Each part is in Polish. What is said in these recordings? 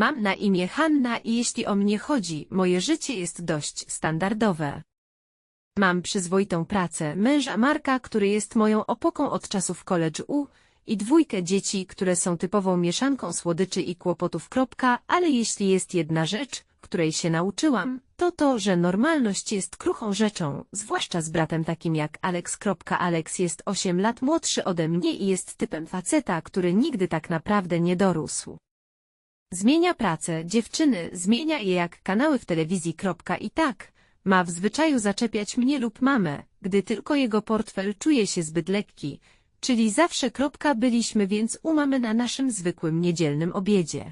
Mam na imię Hanna i jeśli o mnie chodzi, moje życie jest dość standardowe. Mam przyzwoitą pracę, męża Marka, który jest moją opoką od czasów college U i dwójkę dzieci, które są typową mieszanką słodyczy i kłopotów. Kropka, ale jeśli jest jedna rzecz, której się nauczyłam, to to, że normalność jest kruchą rzeczą, zwłaszcza z bratem takim jak Alex. Alex jest 8 lat młodszy ode mnie i jest typem faceta, który nigdy tak naprawdę nie dorósł. Zmienia pracę, dziewczyny, zmienia je jak kanały w telewizji. I tak, ma w zwyczaju zaczepiać mnie lub mamę, gdy tylko jego portfel czuje się zbyt lekki, czyli zawsze. Byliśmy więc u mamy na naszym zwykłym niedzielnym obiedzie.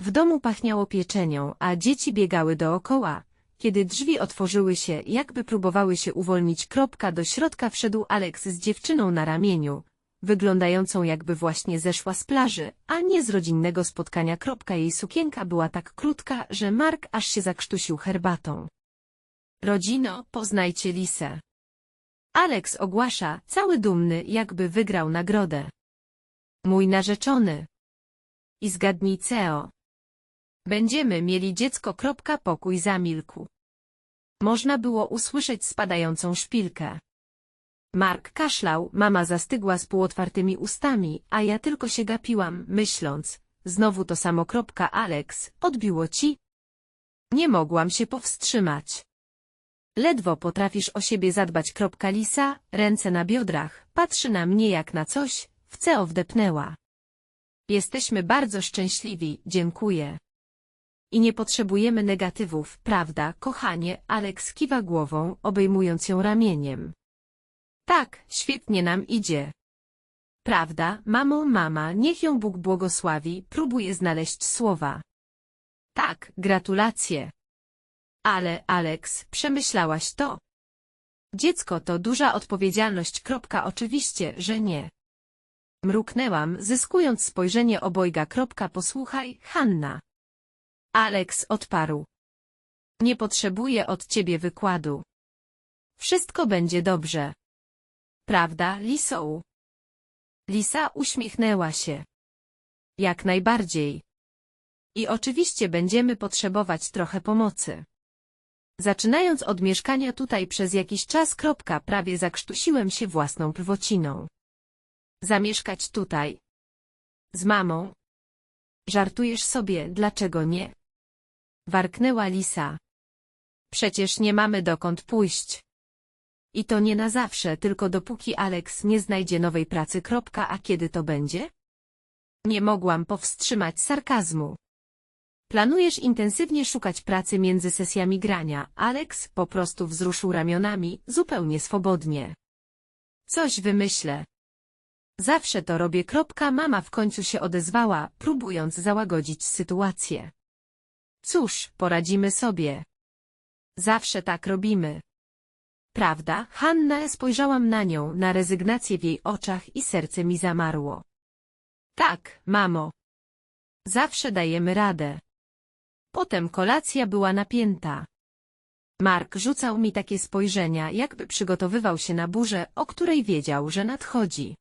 W domu pachniało pieczenią, a dzieci biegały dookoła. Kiedy drzwi otworzyły się, jakby próbowały się uwolnić. Do środka wszedł Alex z dziewczyną na ramieniu, wyglądającą jakby właśnie zeszła z plaży, a nie z rodzinnego spotkania. Jej sukienka była tak krótka, że Mark aż się zakrztusił herbatą. Rodzino, poznajcie Lisę. Alex ogłasza, cały dumny, jakby wygrał nagrodę. Mój narzeczony. I zgadnij CEO. Będziemy mieli dziecko. Pokój zamilkł. Można było usłyszeć spadającą szpilkę. Mark kaszlał, mama zastygła z półotwartymi ustami, a ja tylko się gapiłam, myśląc, znowu to samo. Alex, odbiło ci? Nie mogłam się powstrzymać. Ledwo potrafisz o siebie zadbać. Lisa, ręce na biodrach, patrzy na mnie jak na coś, w co wdepnęła. Jesteśmy bardzo szczęśliwi, dziękuję. I nie potrzebujemy negatywów, prawda, kochanie? Alex kiwa głową, obejmując ją ramieniem. Tak, świetnie nam idzie. Prawda, mamo, mama, niech ją Bóg błogosławi, próbuje znaleźć słowa. Tak, gratulacje. Ale, Alex, przemyślałaś to? Dziecko to duża odpowiedzialność. Kropka, oczywiście, że nie. Mruknęłam, zyskując spojrzenie obojga. Kropka, posłuchaj, Hanna. Alex odparł. Nie potrzebuję od ciebie wykładu. Wszystko będzie dobrze. Prawda, Lisou? Lisa uśmiechnęła się. Jak najbardziej. I oczywiście będziemy potrzebować trochę pomocy. Zaczynając od mieszkania tutaj przez jakiś czas. Kropka, prawie zakrztusiłem się własną pierwociną. Zamieszkać tutaj. Z mamą. Żartujesz sobie, dlaczego nie? Warknęła Lisa. Przecież nie mamy dokąd pójść. I to nie na zawsze, tylko dopóki Alex nie znajdzie nowej pracy. A kiedy to będzie? Nie mogłam powstrzymać sarkazmu. Planujesz intensywnie szukać pracy między sesjami grania. Alex po prostu wzruszył ramionami, zupełnie swobodnie. Coś wymyślę. Zawsze to robię. Mama w końcu się odezwała, próbując załagodzić sytuację. Cóż, poradzimy sobie. Zawsze tak robimy. Prawda, Hanna, spojrzałam na nią, na rezygnację w jej oczach i serce mi zamarło. Tak, mamo. Zawsze dajemy radę. Potem kolacja była napięta. Mark rzucał mi takie spojrzenia, jakby przygotowywał się na burzę, o której wiedział, że nadchodzi.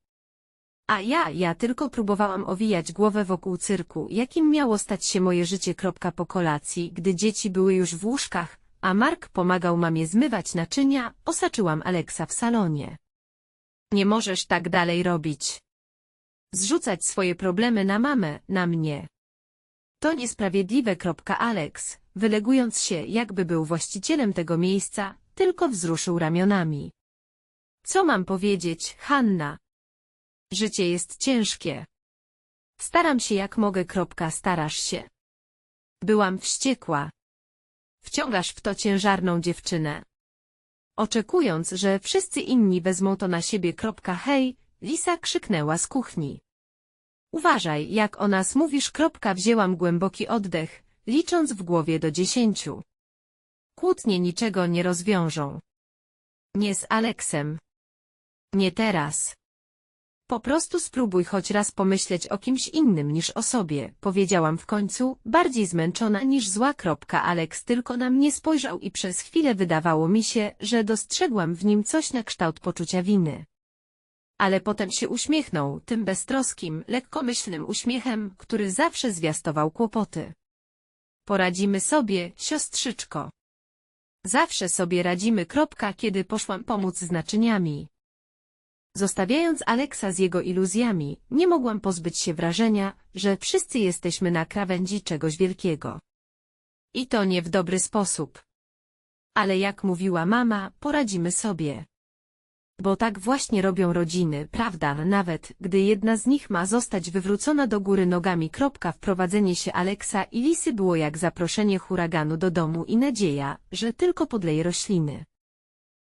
A ja, ja tylko próbowałam owijać głowę wokół cyrku, jakim miało stać się moje życie. Po kolacji, gdy dzieci były już w łóżkach, a Mark pomagał mamie zmywać naczynia, osaczyłam Aleksa w salonie. Nie możesz tak dalej robić. Zrzucać swoje problemy na mamę, na mnie. To niesprawiedliwe. Alex, wylegując się, jakby był właścicielem tego miejsca, tylko wzruszył ramionami. Co mam powiedzieć, Hanna? Życie jest ciężkie. Staram się jak mogę. Starasz się. Byłam wściekła. Wciągasz w to ciężarną dziewczynę. Oczekując, że wszyscy inni wezmą to na siebie. Hej, Lisa krzyknęła z kuchni. Uważaj, jak o nas mówisz. Wzięłam głęboki oddech, licząc w głowie do dziesięciu. Kłótnie niczego nie rozwiążą. Nie z Aleksem. Nie teraz. Po prostu spróbuj choć raz pomyśleć o kimś innym niż o sobie, powiedziałam w końcu, bardziej zmęczona niż zła. Alex tylko na mnie spojrzał i przez chwilę wydawało mi się, że dostrzegłam w nim coś na kształt poczucia winy. Ale potem się uśmiechnął tym beztroskim, lekkomyślnym uśmiechem, który zawsze zwiastował kłopoty. Poradzimy sobie, siostrzyczko. Zawsze sobie radzimy. Kiedy poszłam pomóc z naczyniami. Zostawiając Aleksa z jego iluzjami, nie mogłam pozbyć się wrażenia, że wszyscy jesteśmy na krawędzi czegoś wielkiego. I to nie w dobry sposób. Ale jak mówiła mama, poradzimy sobie. Bo tak właśnie robią rodziny, prawda? Nawet gdy jedna z nich ma zostać wywrócona do góry nogami. Kropka, wprowadzenie się Aleksa i Lisy było jak zaproszenie huraganu do domu i nadzieja, że tylko podleje rośliny.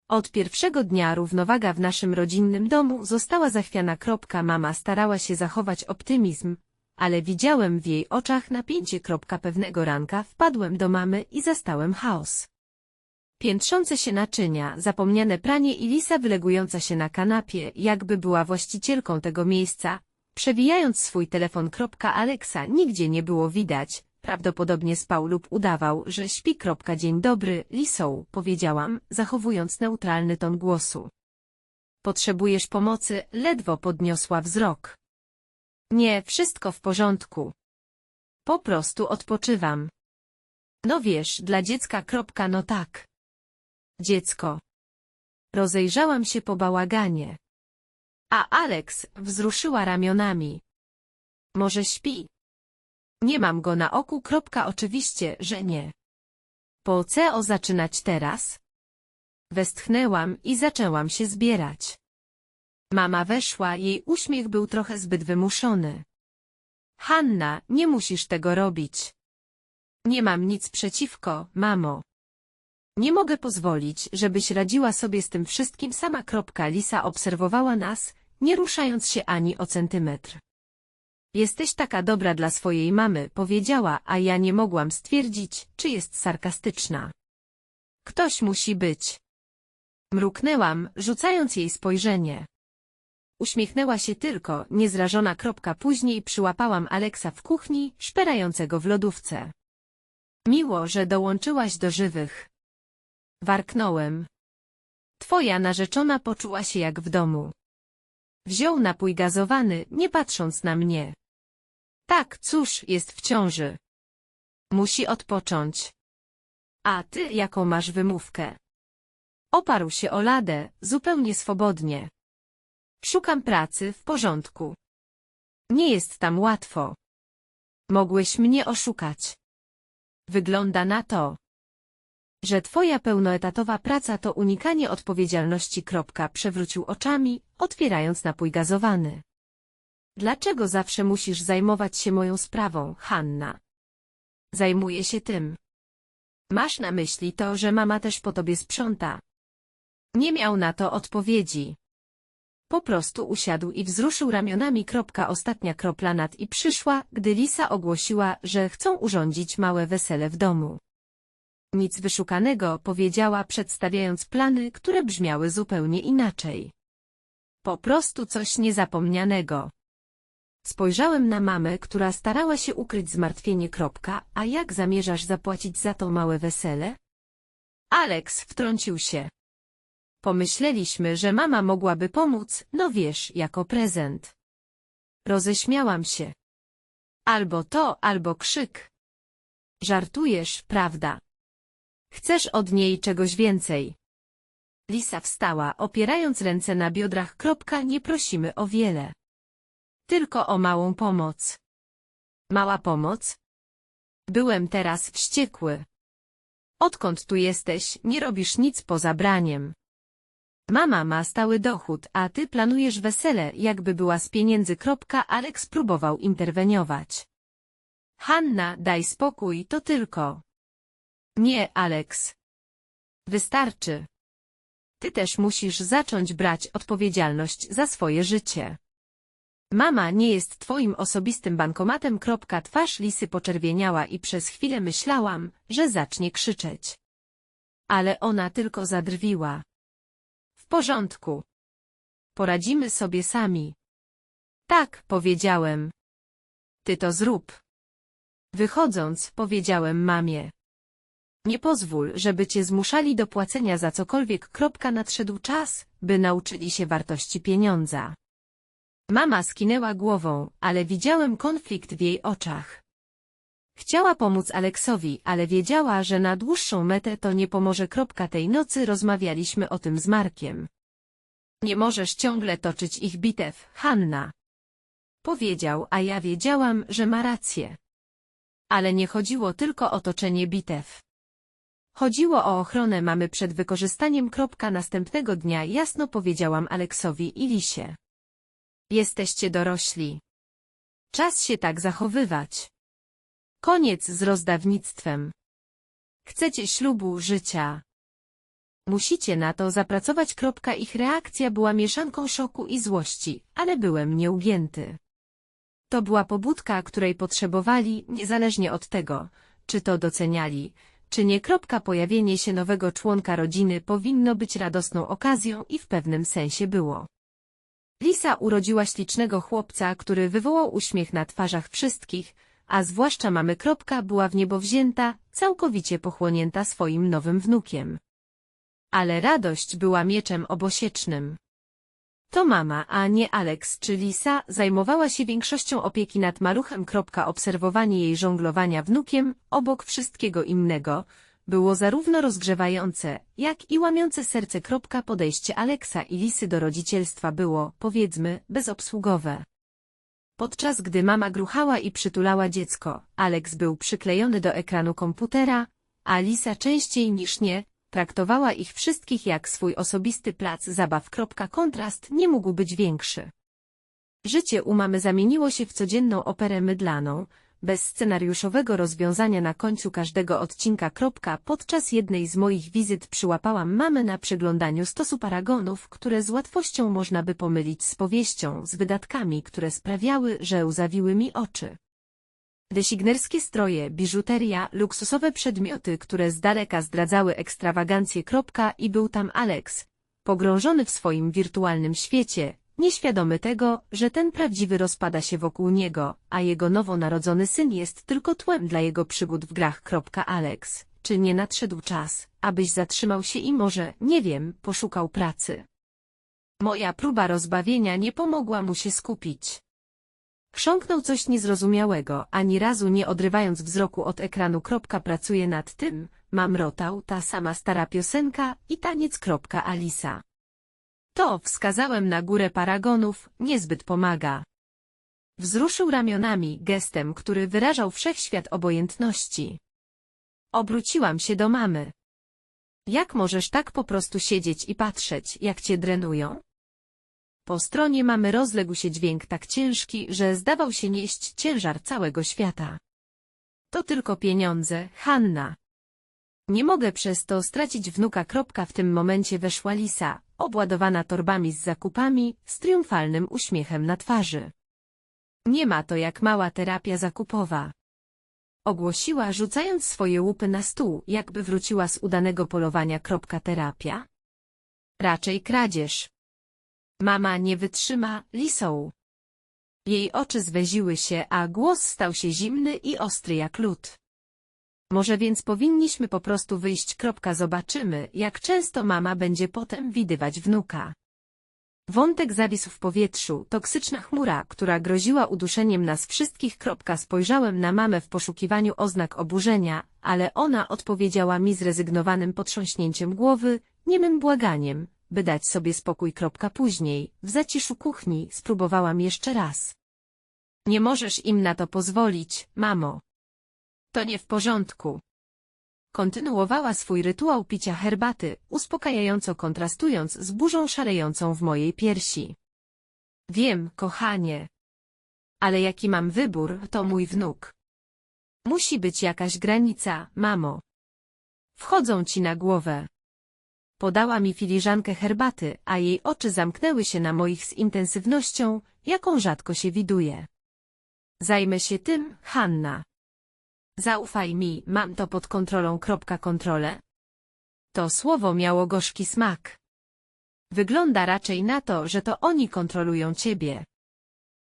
Od pierwszego dnia równowaga w naszym rodzinnym domu została zachwiana. Mama starała się zachować optymizm, ale widziałem w jej oczach napięcie. Pewnego ranka wpadłem do mamy i zastałem chaos. Piętrzące się naczynia, zapomniane pranie i lisa wylegująca się na kanapie, jakby była właścicielką tego miejsca, przewijając swój telefon. Aleksa nigdzie nie było widać, prawdopodobnie spał lub udawał, że śpi. Dzień dobry, lisą, powiedziałam, zachowując neutralny ton głosu. Potrzebujesz pomocy, ledwo podniosła wzrok. Nie, wszystko w porządku. Po prostu odpoczywam. No wiesz, dla dziecka. No tak. Dziecko. Rozejrzałam się po bałaganie. A Alex wzruszyła ramionami. Może śpi? Nie mam go na oku. Kropka, oczywiście, że nie. Po co zaczynać teraz? Westchnęłam i zaczęłam się zbierać. Mama weszła, jej uśmiech był trochę zbyt wymuszony. Hanna, nie musisz tego robić. Nie mam nic przeciwko, mamo. Nie mogę pozwolić, żebyś radziła sobie z tym wszystkim sama. Lisa obserwowała nas, nie ruszając się ani o centymetr. Jesteś taka dobra dla swojej mamy, powiedziała, a ja nie mogłam stwierdzić, czy jest sarkastyczna. Ktoś musi być. Mruknęłam, rzucając jej spojrzenie. Uśmiechnęła się tylko, niezrażona. Kropka później przyłapałam Aleksa w kuchni, szperającego w lodówce. Miło, że dołączyłaś do żywych. Warknąłem. Twoja narzeczona poczuła się jak w domu. Wziął napój gazowany, nie patrząc na mnie. Tak, cóż, jest w ciąży. Musi odpocząć. A ty jaką masz wymówkę? Oparł się o ladę, zupełnie swobodnie. Szukam pracy, w porządku. Nie jest tam łatwo. Mogłeś mnie oszukać. Wygląda na to, że twoja pełnoetatowa praca to unikanie odpowiedzialności. Kropka, przewrócił oczami, otwierając napój gazowany. Dlaczego zawsze musisz zajmować się moją sprawą, Hanna? Zajmuję się tym. Masz na myśli to, że mama też po tobie sprząta. Nie miał na to odpowiedzi. Po prostu usiadł i wzruszył ramionami. Ostatnia kropla nad i przyszła, gdy Lisa ogłosiła, że chcą urządzić małe wesele w domu. Nic wyszukanego, powiedziała, przedstawiając plany, które brzmiały zupełnie inaczej. Po prostu coś niezapomnianego. Spojrzałem na mamę, która starała się ukryć zmartwienie. Kropka, a jak zamierzasz zapłacić za to małe wesele? Alex wtrącił się. Pomyśleliśmy, że mama mogłaby pomóc, no wiesz, jako prezent. Roześmiałam się. Albo to, albo krzyk. Żartujesz, prawda? Chcesz od niej czegoś więcej. Lisa wstała, opierając ręce na biodrach. Kropka, nie prosimy o wiele. Tylko o małą pomoc. Mała pomoc? Byłem teraz wściekły. Odkąd tu jesteś, nie robisz nic poza braniem. Mama ma stały dochód, a ty planujesz wesele, jakby była z pieniędzy. Kropka, Alex próbował interweniować. Hanna, daj spokój, to tylko. Nie, Alex. Wystarczy. Ty też musisz zacząć brać odpowiedzialność za swoje życie. Mama nie jest twoim osobistym bankomatem. Twarz Lisy poczerwieniała i przez chwilę myślałam, że zacznie krzyczeć. Ale ona tylko zadrwiła. W porządku. Poradzimy sobie sami. Tak, powiedziałem. Ty to zrób. Wychodząc, powiedziałem mamie. Nie pozwól, żeby cię zmuszali do płacenia za cokolwiek. Nadszedł czas, by nauczyli się wartości pieniądza. Mama skinęła głową, ale widziałem konflikt w jej oczach. Chciała pomóc Aleksowi, ale wiedziała, że na dłuższą metę to nie pomoże. Kropka tej nocy rozmawialiśmy o tym z Markiem. Nie możesz ciągle toczyć ich bitew, Hanna. Powiedział, a ja wiedziałam, że ma rację. Ale nie chodziło tylko o toczenie bitew. Chodziło o ochronę mamy przed wykorzystaniem. Kropka następnego dnia jasno powiedziałam Aleksowi i Lisie. Jesteście dorośli. Czas się tak zachowywać. Koniec z rozdawnictwem. Chcecie ślubu życia. Musicie na to zapracować. Ich reakcja była mieszanką szoku i złości, ale byłem nieugięty. To była pobudka, której potrzebowali, niezależnie od tego, czy to doceniali, czy nie. Pojawienie się nowego członka rodziny powinno być radosną okazją i w pewnym sensie było. Lisa urodziła ślicznego chłopca, który wywołał uśmiech na twarzach wszystkich, a zwłaszcza mamy. Kropka była w niebo wzięta, całkowicie pochłonięta swoim nowym wnukiem. Ale radość była mieczem obosiecznym. To mama, a nie Alex czy Lisa, zajmowała się większością opieki nad maluchem. Obserwowanie jej żonglowania wnukiem, obok wszystkiego innego, było zarówno rozgrzewające, jak i łamiące serce. Podejście Aleksa i Lisy do rodzicielstwa było, powiedzmy, bezobsługowe. Podczas gdy mama gruchała i przytulała dziecko, Alex był przyklejony do ekranu komputera, a Lisa częściej niż nie, traktowała ich wszystkich jak swój osobisty plac zabaw. Kontrast nie mógł być większy. Życie u mamy zamieniło się w codzienną operę mydlaną, bez scenariuszowego rozwiązania na końcu każdego odcinka. Podczas jednej z moich wizyt przyłapałam mamę na przeglądaniu stosu paragonów, które z łatwością można by pomylić z powieścią, z wydatkami, które sprawiały, że łzawiły mi oczy. Designerskie stroje, biżuteria, luksusowe przedmioty, które z daleka zdradzały ekstrawagancję. I był tam Alex, pogrążony w swoim wirtualnym świecie, nieświadomy tego, że ten prawdziwy rozpada się wokół niego, a jego nowonarodzony syn jest tylko tłem dla jego przygód w grach. Alex, czy nie nadszedł czas, abyś zatrzymał się i może, nie wiem, poszukał pracy? Moja próba rozbawienia nie pomogła mu się skupić. Chrząknął coś niezrozumiałego, ani razu nie odrywając wzroku od ekranu. Pracuję nad tym, mamrotał ta sama stara piosenka i taniec. Alisa. To wskazałem na górę paragonów, niezbyt pomaga. Wzruszył ramionami, gestem, który wyrażał wszechświat obojętności. Obróciłam się do mamy. Jak możesz tak po prostu siedzieć i patrzeć, jak cię drenują? Po stronie mamy rozległ się dźwięk tak ciężki, że zdawał się nieść ciężar całego świata. To tylko pieniądze, Hanna. Nie mogę przez to stracić wnuka. W tym momencie weszła Lisa, obładowana torbami z zakupami, z triumfalnym uśmiechem na twarzy. Nie ma to jak mała terapia zakupowa. Ogłosiła, rzucając swoje łupy na stół, jakby wróciła z udanego polowania. Terapia? Raczej kradzież. Mama nie wytrzyma, lisą. Jej oczy zweziły się, a głos stał się zimny i ostry jak lód. Może więc powinniśmy po prostu wyjść. Zobaczymy, jak często mama będzie potem widywać wnuka. Wątek zawisł w powietrzu, toksyczna chmura, która groziła uduszeniem nas wszystkich. Spojrzałem na mamę w poszukiwaniu oznak oburzenia, ale ona odpowiedziała mi zrezygnowanym potrząśnięciem głowy, niemym błaganiem, by dać sobie spokój. Później, w zaciszu kuchni, spróbowałam jeszcze raz. Nie możesz im na to pozwolić, mamo. To nie w porządku. Kontynuowała swój rytuał picia herbaty, uspokajająco kontrastując z burzą szarejącą w mojej piersi. Wiem, kochanie. Ale jaki mam wybór, to mój wnuk. Musi być jakaś granica, mamo. Wchodzą ci na głowę. Podała mi filiżankę herbaty, a jej oczy zamknęły się na moich z intensywnością, jaką rzadko się widuje. Zajmę się tym, Hanna. Zaufaj mi, mam to pod kontrolą. Kontrolę? To słowo miało gorzki smak. Wygląda raczej na to, że to oni kontrolują ciebie.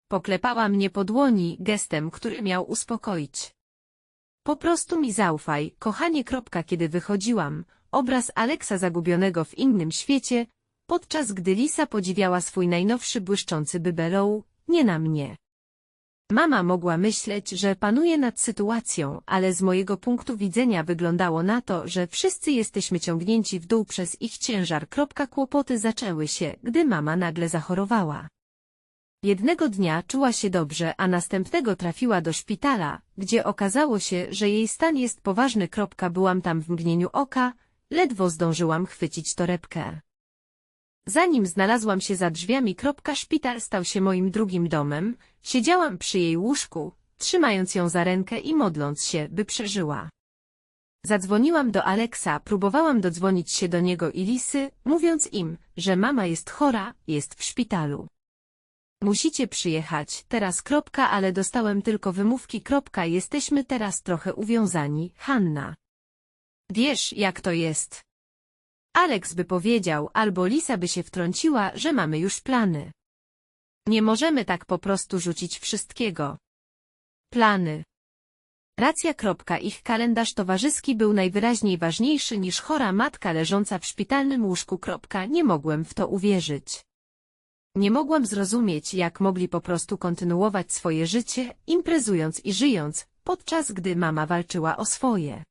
Poklepała mnie po dłoni gestem, który miał uspokoić. Po prostu mi zaufaj, kochanie. Kiedy wychodziłam, obraz Aleksa zagubionego w innym świecie, podczas gdy Lisa podziwiała swój najnowszy błyszczący bybelou, nie na mnie. Mama mogła myśleć, że panuje nad sytuacją, ale z mojego punktu widzenia wyglądało na to, że wszyscy jesteśmy ciągnięci w dół przez ich ciężar. Kłopoty zaczęły się, gdy mama nagle zachorowała. Jednego dnia czuła się dobrze, a następnego trafiła do szpitala, gdzie okazało się, że jej stan jest poważny. Byłam tam w mgnieniu oka, ledwo zdążyłam chwycić torebkę. Zanim znalazłam się za drzwiami, szpital stał się moim drugim domem, siedziałam przy jej łóżku, trzymając ją za rękę i modląc się, by przeżyła. Zadzwoniłam do Aleksa, próbowałam dodzwonić się do niego i Lisy, mówiąc im, że mama jest chora, jest w szpitalu. Musicie przyjechać, teraz kropka, ale dostałem tylko wymówki kropka, jesteśmy teraz trochę uwiązani, Hanna. Wiesz, jak to jest. Alex by powiedział, albo Lisa by się wtrąciła, że mamy już plany. Nie możemy tak po prostu rzucić wszystkiego. Plany. Racja. Ich kalendarz towarzyski był najwyraźniej ważniejszy niż chora matka leżąca w szpitalnym łóżku. Nie mogłem w to uwierzyć. Nie mogłam zrozumieć, jak mogli po prostu kontynuować swoje życie, imprezując i żyjąc, podczas gdy mama walczyła o swoje.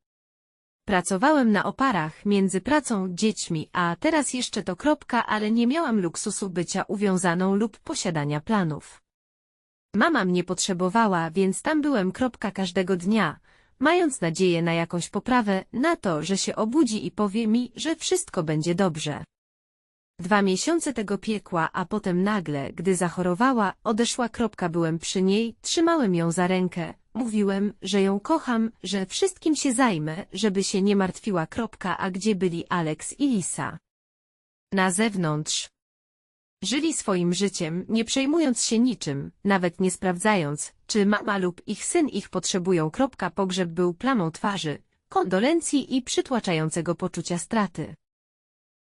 Pracowałem na oparach między pracą, dziećmi, a teraz jeszcze to kropka, ale nie miałam luksusu bycia uwiązaną lub posiadania planów. Mama mnie potrzebowała, więc tam byłem kropka każdego dnia, mając nadzieję na jakąś poprawę, na to, że się obudzi i powie mi, że wszystko będzie dobrze. Dwa miesiące tego piekła, a potem nagle, gdy zachorowała, odeszła kropka, byłem przy niej, trzymałem ją za rękę, Mówiłem, że ją kocham, że wszystkim się zajmę, żeby się nie martwiła. Kropka, a gdzie byli Alex i Lisa? Na zewnątrz. Żyli swoim życiem, nie przejmując się niczym, nawet nie sprawdzając, czy mama lub ich syn ich potrzebują. Kropka, pogrzeb był plamą twarzy, kondolencji i przytłaczającego poczucia straty.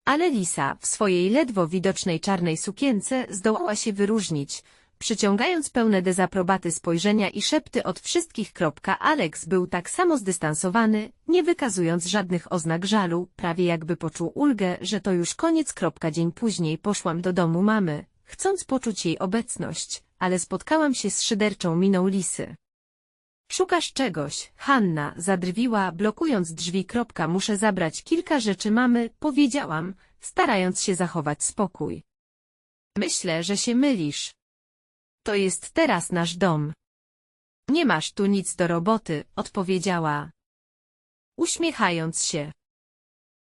Ale Lisa, w swojej ledwo widocznej czarnej sukience, zdołała się wyróżnić, przyciągając pełne dezaprobaty spojrzenia i szepty od wszystkich. Alex był tak samo zdystansowany, nie wykazując żadnych oznak żalu, prawie jakby poczuł ulgę, że to już koniec. Dzień później poszłam do domu mamy, chcąc poczuć jej obecność, ale spotkałam się z szyderczą miną lisy. Szukasz czegoś, Hanna, zadrwiła, blokując drzwi. Muszę zabrać kilka rzeczy mamy, powiedziałam, starając się zachować spokój. Myślę, że się mylisz. To jest teraz nasz dom. Nie masz tu nic do roboty, odpowiedziała. Uśmiechając się.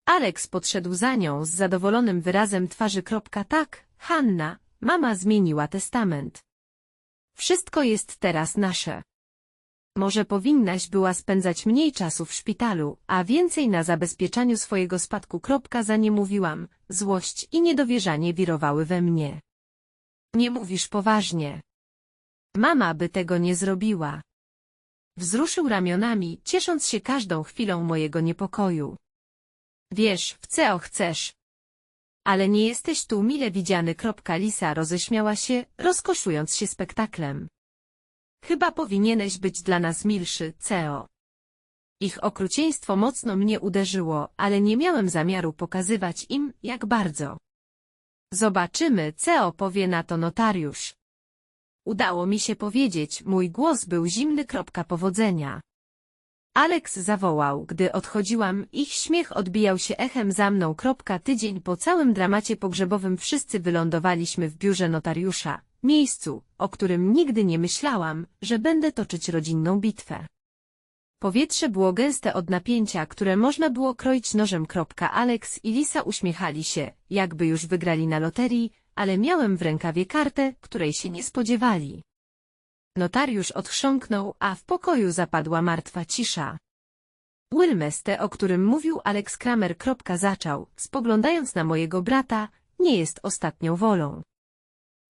Alex podszedł za nią z zadowolonym wyrazem twarzy. Tak, Hanna, mama zmieniła testament. Wszystko jest teraz nasze. Może powinnaś była spędzać mniej czasu w szpitalu, a więcej na zabezpieczaniu swojego spadku. Za nie mówiłam, złość i niedowierzanie wirowały we mnie. Nie mówisz poważnie. Mama by tego nie zrobiła. Wzruszył ramionami, ciesząc się każdą chwilą mojego niepokoju. Wiesz, w co chcesz. Ale nie jesteś tu mile widziany. Lisa roześmiała się, rozkoszując się spektaklem. Chyba powinieneś być dla nas milszy, Ceo. Ich okrucieństwo mocno mnie uderzyło, ale nie miałem zamiaru pokazywać im, jak bardzo. Zobaczymy, Ceo powie na to notariusz. Udało mi się powiedzieć, mój głos był zimny. Kropka powodzenia. Alex zawołał, gdy odchodziłam, ich śmiech odbijał się echem za mną. Kropka tydzień po całym dramacie pogrzebowym wszyscy wylądowaliśmy w biurze notariusza, miejscu, o którym nigdy nie myślałam, że będę toczyć rodzinną bitwę. Powietrze było gęste od napięcia, które można było kroić nożem. Alex i Lisa uśmiechali się, jakby już wygrali na loterii, ale miałem w rękawie kartę, której się nie spodziewali. Notariusz odchrząknął, a w pokoju zapadła martwa cisza. Wilmeste, o którym mówił Alex Kramer. Zaczął, spoglądając na mojego brata, nie jest ostatnią wolą.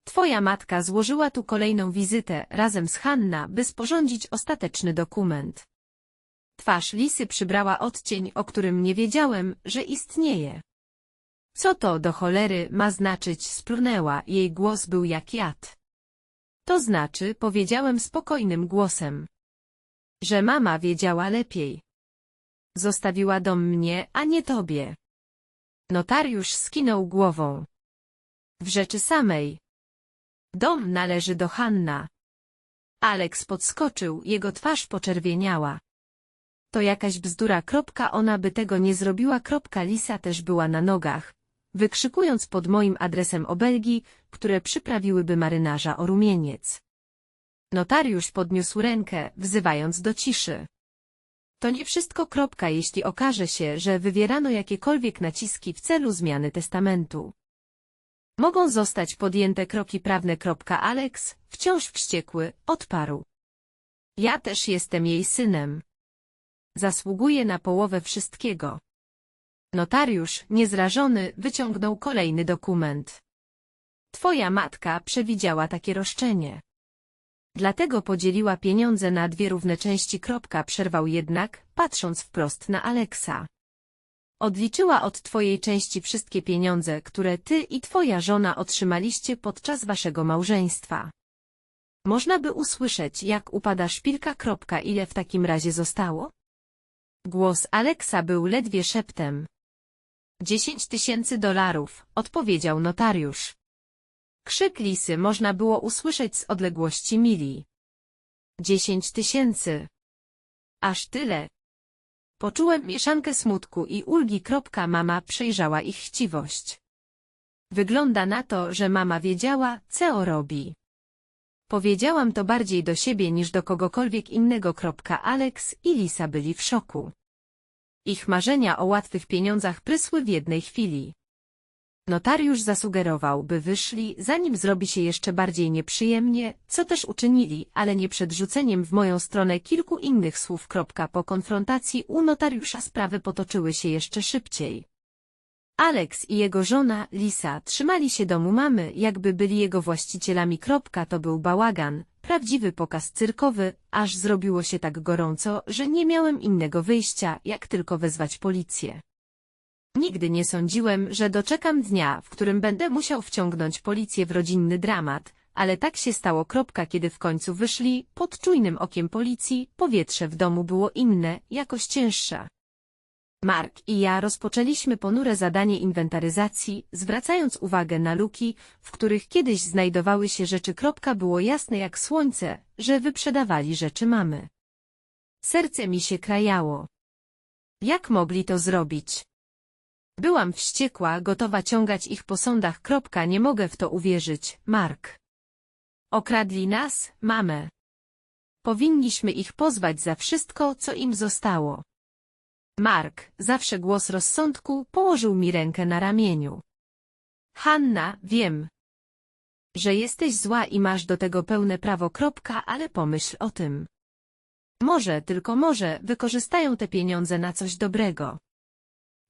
Twoja matka złożyła tu kolejną wizytę razem z Hanna, by sporządzić ostateczny dokument. Twarz Lisy przybrała odcień, o którym nie wiedziałem, że istnieje. Co to do cholery ma znaczyć splunęła, jej głos był jak jad. To znaczy, powiedziałem spokojnym głosem. Że mama wiedziała lepiej. Zostawiła dom mnie, a nie tobie. Notariusz skinął głową. W rzeczy samej. Dom należy do Hanna. Alex podskoczył, jego twarz poczerwieniała. To jakaś bzdura. Kropka, ona by tego nie zrobiła. Kropka, Lisa też była na nogach, wykrzykując pod moim adresem obelgi, które przyprawiłyby marynarza o rumieniec. Notariusz podniósł rękę, wzywając do ciszy. To nie wszystko. Kropka, jeśli okaże się, że wywierano jakiekolwiek naciski w celu zmiany testamentu. Mogą zostać podjęte kroki prawne. Alex, wciąż wściekły, odparł. Ja też jestem jej synem. Zasługuje na połowę wszystkiego. Notariusz, niezrażony, wyciągnął kolejny dokument. Twoja matka przewidziała takie roszczenie. Dlatego podzieliła pieniądze na dwie równe części. Kropka, przerwał jednak, patrząc wprost na Aleksa. Odliczyła od twojej części wszystkie pieniądze, które ty i twoja żona otrzymaliście podczas waszego małżeństwa. Można by usłyszeć, jak upada szpilka. Kropka, ile w takim razie zostało? Głos Aleksa był ledwie szeptem. Dziesięć tysięcy dolarów, odpowiedział notariusz. Krzyk lisy można było usłyszeć z odległości mili. Dziesięć tysięcy. Aż tyle. Poczułem mieszankę smutku i ulgi. Mama przejrzała ich chciwość. Wygląda na to, że mama wiedziała, co robi. Powiedziałam to bardziej do siebie niż do kogokolwiek innego. Alex i Lisa byli w szoku. Ich marzenia o łatwych pieniądzach prysły w jednej chwili. Notariusz zasugerował, by wyszli, zanim zrobi się jeszcze bardziej nieprzyjemnie, co też uczynili, ale nie przed rzuceniem w moją stronę kilku innych słów. Po konfrontacji u notariusza sprawy potoczyły się jeszcze szybciej. Alex i jego żona, Lisa, trzymali się domu mamy, jakby byli jego właścicielami. To był bałagan, prawdziwy pokaz cyrkowy, aż zrobiło się tak gorąco, że nie miałem innego wyjścia, jak tylko wezwać policję. Nigdy nie sądziłem, że doczekam dnia, w którym będę musiał wciągnąć policję w rodzinny dramat, ale tak się stało. Kropka, kiedy w końcu wyszli, pod czujnym okiem policji, powietrze w domu było inne, jakoś cięższe. Mark i ja rozpoczęliśmy ponure zadanie inwentaryzacji, zwracając uwagę na luki, w których kiedyś znajdowały się rzeczy. Było jasne jak słońce, że wyprzedawali rzeczy mamy. Serce mi się krajało. Jak mogli to zrobić? Byłam wściekła, gotowa ciągać ich po sądach. Nie mogę w to uwierzyć, Mark. Okradli nas, mamę. Powinniśmy ich pozwać za wszystko, co im zostało. Mark, zawsze głos rozsądku, położył mi rękę na ramieniu. Hanna, wiem, że jesteś zła i masz do tego pełne prawo. Kropka, ale pomyśl o tym. Może, tylko może, wykorzystają te pieniądze na coś dobrego.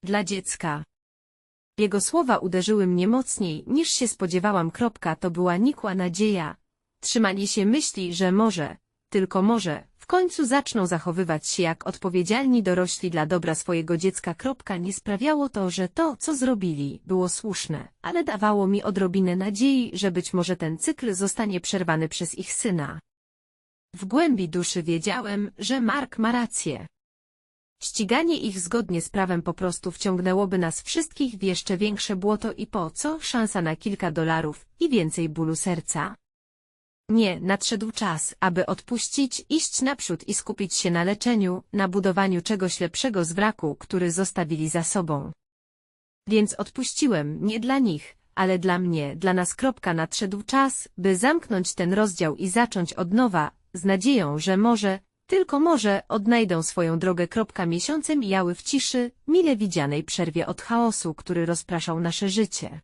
Dla dziecka. Jego słowa uderzyły mnie mocniej, niż się spodziewałam. Kropka, to była nikła nadzieja. Trzymali się myśli, że może, tylko może, w końcu zaczną zachowywać się jak odpowiedzialni dorośli dla dobra swojego dziecka. Nie sprawiało to, że to, co zrobili, było słuszne, ale dawało mi odrobinę nadziei, że być może ten cykl zostanie przerwany przez ich syna. W głębi duszy wiedziałem, że Mark ma rację. Ściganie ich zgodnie z prawem po prostu wciągnęłoby nas wszystkich w jeszcze większe błoto i po co szansa na kilka dolarów i więcej bólu serca? Nie, nadszedł czas, aby odpuścić, iść naprzód i skupić się na leczeniu, na budowaniu czegoś lepszego z wraku, który zostawili za sobą. Więc odpuściłem, nie dla nich, ale dla mnie, dla nas. Kropka nadszedł czas, by zamknąć ten rozdział i zacząć od nowa, z nadzieją, że może, tylko może, odnajdą swoją drogę. Kropka miesiące mijały w ciszy, mile widzianej przerwie od chaosu, który rozpraszał nasze życie.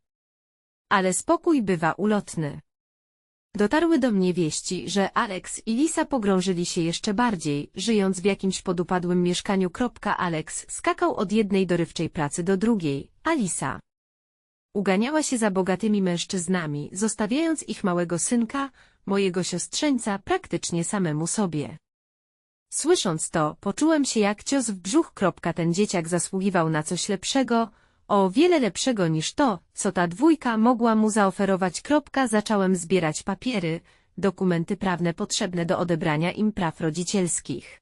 Ale spokój bywa ulotny. Dotarły do mnie wieści, że Alex i Lisa pogrążyli się jeszcze bardziej, żyjąc w jakimś podupadłym mieszkaniu. Alex skakał od jednej dorywczej pracy do drugiej, a Lisa uganiała się za bogatymi mężczyznami, zostawiając ich małego synka, mojego siostrzeńca, praktycznie samemu sobie. Słysząc to, poczułem się jak cios w brzuch. Ten dzieciak zasługiwał na coś lepszego, o wiele lepszego niż to, co ta dwójka mogła mu zaoferować. Zacząłem zbierać papiery, dokumenty prawne potrzebne do odebrania im praw rodzicielskich.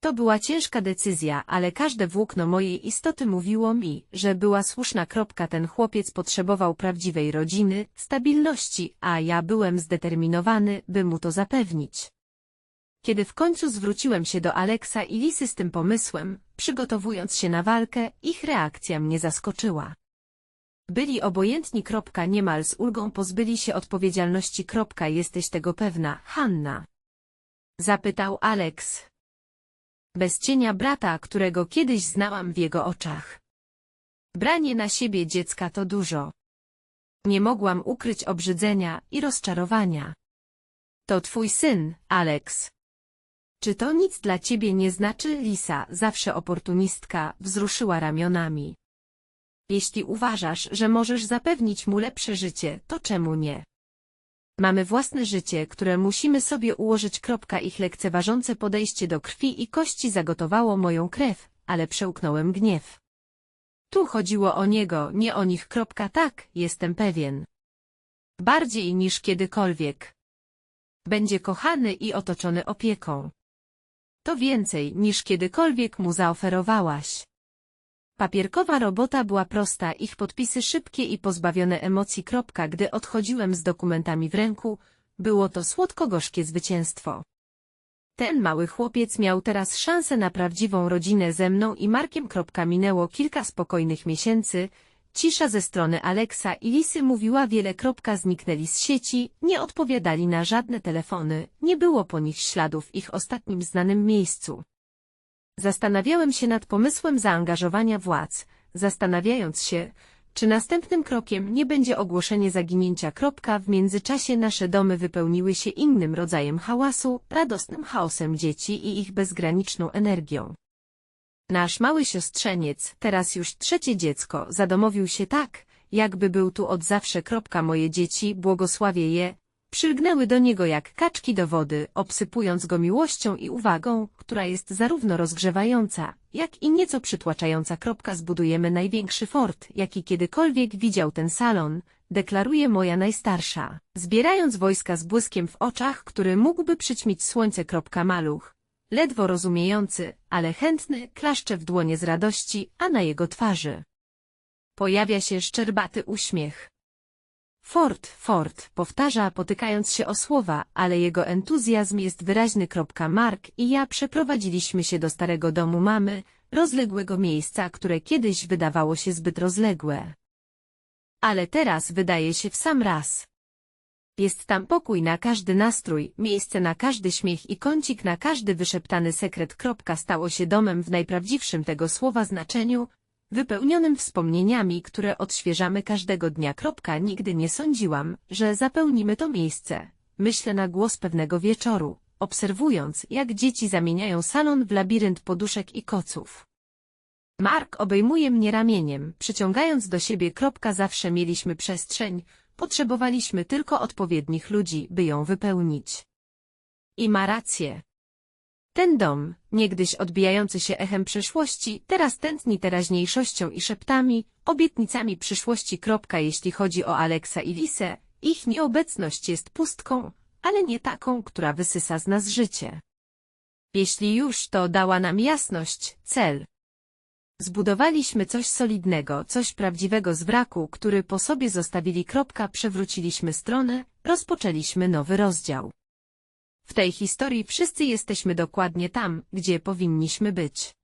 To była ciężka decyzja, ale każde włókno mojej istoty mówiło mi, że była słuszna. Kropka. Ten chłopiec potrzebował prawdziwej rodziny, stabilności, a ja byłem zdeterminowany, by mu to zapewnić. Kiedy w końcu zwróciłem się do Aleksa i Lisy z tym pomysłem, przygotowując się na walkę, ich reakcja mnie zaskoczyła. Byli obojętni. Niemal z ulgą pozbyli się odpowiedzialności. Jesteś tego pewna, Hanna? Zapytał Aleks. Bez cienia brata, którego kiedyś znałam w jego oczach. Branie na siebie dziecka to dużo. Nie mogłam ukryć obrzydzenia i rozczarowania. To twój syn, Aleks. Czy to nic dla ciebie nie znaczy, Lisa, zawsze oportunistka, wzruszyła ramionami. Jeśli uważasz, że możesz zapewnić mu lepsze życie, to czemu nie? Mamy własne życie, które musimy sobie ułożyć. Kropka ich lekceważące podejście do krwi i kości zagotowało moją krew, ale przełknąłem gniew. Tu chodziło o niego, nie o nich. Kropka tak, jestem pewien. Bardziej niż kiedykolwiek. Będzie kochany i otoczony opieką. To więcej niż kiedykolwiek mu zaoferowałaś. Papierkowa robota była prosta, ich podpisy szybkie i pozbawione emocji. Kropka, gdy odchodziłem z dokumentami w ręku, było to słodko-gorzkie zwycięstwo. Ten mały chłopiec miał teraz szansę na prawdziwą rodzinę ze mną i Markiem. Minęło kilka spokojnych miesięcy, cisza ze strony Aleksa i Lisy mówiła wiele. Kropka, zniknęli z sieci, nie odpowiadali na żadne telefony, nie było po nich śladów w ich ostatnim znanym miejscu. Zastanawiałem się nad pomysłem zaangażowania władz, zastanawiając się, czy następnym krokiem nie będzie ogłoszenie zaginięcia. Kropka. W międzyczasie nasze domy wypełniły się innym rodzajem hałasu, radosnym chaosem dzieci i ich bezgraniczną energią. Nasz mały siostrzeniec, teraz już trzecie dziecko, zadomowił się tak, jakby był tu od zawsze. Kropka. Moje dzieci, błogosławię je, Przylgnęły do niego jak kaczki do wody, obsypując go miłością i uwagą, która jest zarówno rozgrzewająca, jak i nieco przytłaczająca. Kropka zbudujemy największy fort, jaki kiedykolwiek widział ten salon, deklaruje moja najstarsza, zbierając wojska z błyskiem w oczach, który mógłby przyćmić słońce. Kropka maluch, ledwo rozumiejący, ale chętny, klaszcze w dłonie z radości, a na jego twarzy pojawia się szczerbaty uśmiech. Ford, Ford, powtarza potykając się o słowa, ale jego entuzjazm jest wyraźny. Mark i ja przeprowadziliśmy się do starego domu mamy, rozległego miejsca, które kiedyś wydawało się zbyt rozległe. Ale teraz wydaje się w sam raz. Jest tam pokój na każdy nastrój, miejsce na każdy śmiech i kącik na każdy wyszeptany sekret. Stało się domem w najprawdziwszym tego słowa znaczeniu, wypełnionym wspomnieniami, które odświeżamy każdego dnia. Kropka, nigdy nie sądziłam, że zapełnimy to miejsce. Myślę na głos pewnego wieczoru, obserwując, jak dzieci zamieniają salon w labirynt poduszek i koców. Mark obejmuje mnie ramieniem, przyciągając do siebie. Kropka, zawsze mieliśmy przestrzeń, potrzebowaliśmy tylko odpowiednich ludzi, by ją wypełnić. I ma rację. Ten dom, niegdyś odbijający się echem przeszłości, teraz tętni teraźniejszością i szeptami, obietnicami przyszłości. Jeśli chodzi o Aleksa i Lisę, ich nieobecność jest pustką, ale nie taką, która wysysa z nas życie. Jeśli już, to dała nam jasność, cel. Zbudowaliśmy coś solidnego, coś prawdziwego z wraku, który po sobie zostawili. Kropka, przewróciliśmy stronę, rozpoczęliśmy nowy rozdział. W tej historii wszyscy jesteśmy dokładnie tam, gdzie powinniśmy być.